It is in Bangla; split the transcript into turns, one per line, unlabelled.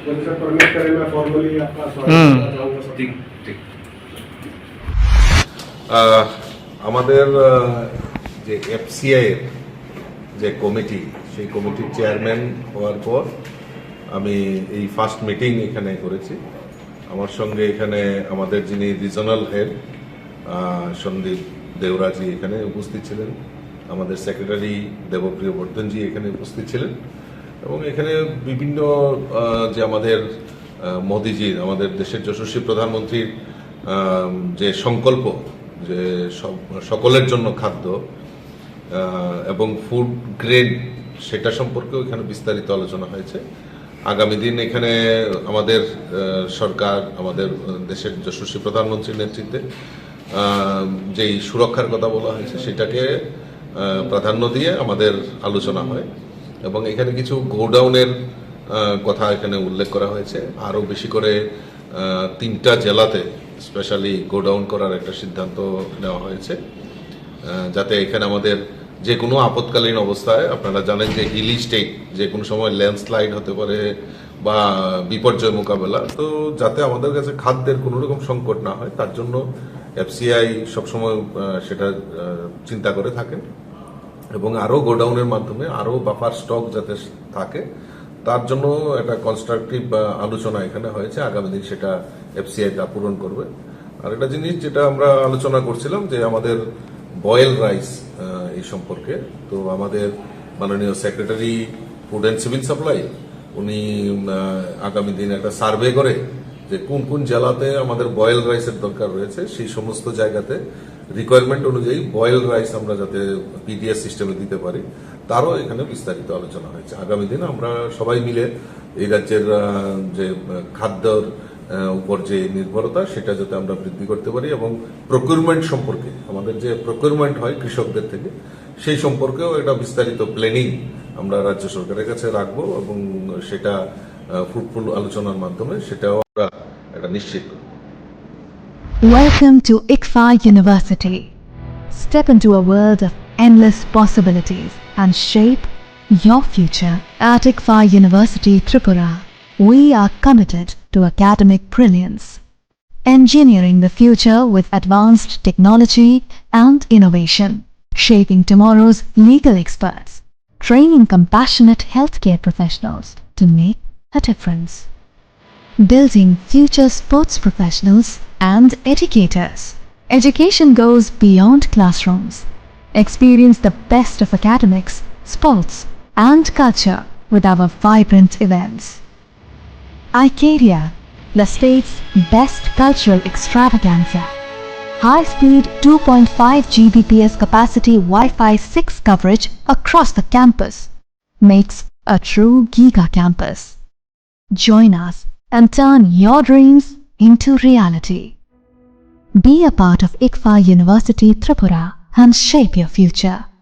बोले सर परमिट करें मैं फॉर्मली आपका स्वागत
हम्म।
करना चाहूंगा सर
ঠিক ঠিক আহ, আমাদের আহ, যে এফসিআই এর যে কমিটি সেই কমিটির চেয়ারম্যান হওয়ার পর আমি এই ফার্স্ট মিটিং এখানে করেছি আমার সঙ্গে এখানে আমাদের যিনি রিজনাল হেড সন্দীপ দেওরাজি এখানে উপস্থিত ছিলেন আমাদের সেক্রেটারি দেবপ্রিয় বর্ধনজি এখানে উপস্থিত ছিলেন এবং এখানে বিভিন্ন যে আমাদের মোদিজির আমাদের দেশের যশস্বী প্রধানমন্ত্রীর যে সংকল্প, যে সকলের জন্য খাদ্য এবং ফুড গ্রেড, সেটা সম্পর্কেও এখানে বিস্তারিত আলোচনা হয়েছে। আগামী দিন এখানে আমাদের সরকার, আমাদের দেশের যশস্বী প্রধানমন্ত্রীর নেতৃত্বে যেই সুরক্ষার কথা বলা হয়েছে, সেটাকে প্রাধান্য দিয়ে আমাদের আলোচনা হয়। এবং এখানে কিছু গোডাউনের কথা এখানে উল্লেখ করা হয়েছে। আরও বেশি করে তিনটা জেলাতে স্পেশালি গোডাউন করার একটা সিদ্ধান্ত নেওয়া হয়েছে। যাতে এখানে আমাদের যে কোনো আপৎকালীন অবস্থায় আপনারা জানেন যে হিলি স্টেট যে কোনো সময় ল্যান্ডস্লাইড হতে পারে বা বিপর্যয় মোকাবেলা, তো যাতে আমাদের কাছে খাদ্যের কোনো রকম সংকট না হয়, তার জন্য এফসিআই সবসময় সেটা চিন্তা করে থাকেন। এবং আরও গোডাউনের মাধ্যমে আরও বাফার স্টক যাতে থাকে, তার জন্য একটা কনস্ট্রাকটিভ আলোচনা এখানে হয়েছে। আগামী দিন সেটা এফসিআই তা পূরণ করবে। আর একটা জিনিস যেটা আমরা আলোচনা করছিলাম যে আমাদের বয়েল রাইস এই সম্পর্কে, তো আমাদের মাননীয় secretary food and civil supply, উনি আগামী দিন একটা সার্ভে করে যে কোন কোন জেলাতে আমাদের বয়েল রাইসের দরকার রয়েছে, সেই সমস্ত জায়গাতে রিকোয়ারমেন্ট অনুযায়ী বয়েল রাইস আমরা যাতে পিডিএস সিস্টেমে দিতে পারি, তারও এখানে বিস্তারিত আলোচনা হয়েছে। আগামী দিন আমরা সবাই মিলে এই রাজ্যের যে খাদ্যর উপর যে নির্ভরতা, সেটা যাতে আমরা বৃদ্ধি করতে পারি এবং প্রকিউরমেন্ট সম্পর্কে, আমাদের যে প্রকিউরমেন্ট হয় কৃষকদের থেকে, সেই সম্পর্কেও একটা বিস্তারিত প্ল্যানিং আমরা রাজ্য সরকারের কাছে রাখব এবং সেটা ফ্রুটফুল আলোচনার মাধ্যমে সেটাও আমরা এটা নিশ্চিত করব।
Welcome to ICFA University. Step into a world of endless possibilities and shape your future. At ICFA University Tripura, we are committed to academic brilliance, engineering the future with advanced technology and innovation, shaping tomorrow's legal experts, training compassionate healthcare professionals to make a difference building future sports professionals and educators. Education goes beyond classrooms. Experience the best of academics, sports, and culture with our vibrant events. Icaria, the state's best cultural extravaganza. High speed 2.5 Gbps capacity Wi Fi 6 coverage across the campus makes a true giga campus. Join us and turn your dreams into reality. Be a part of ICFA University Tripura and shape your future.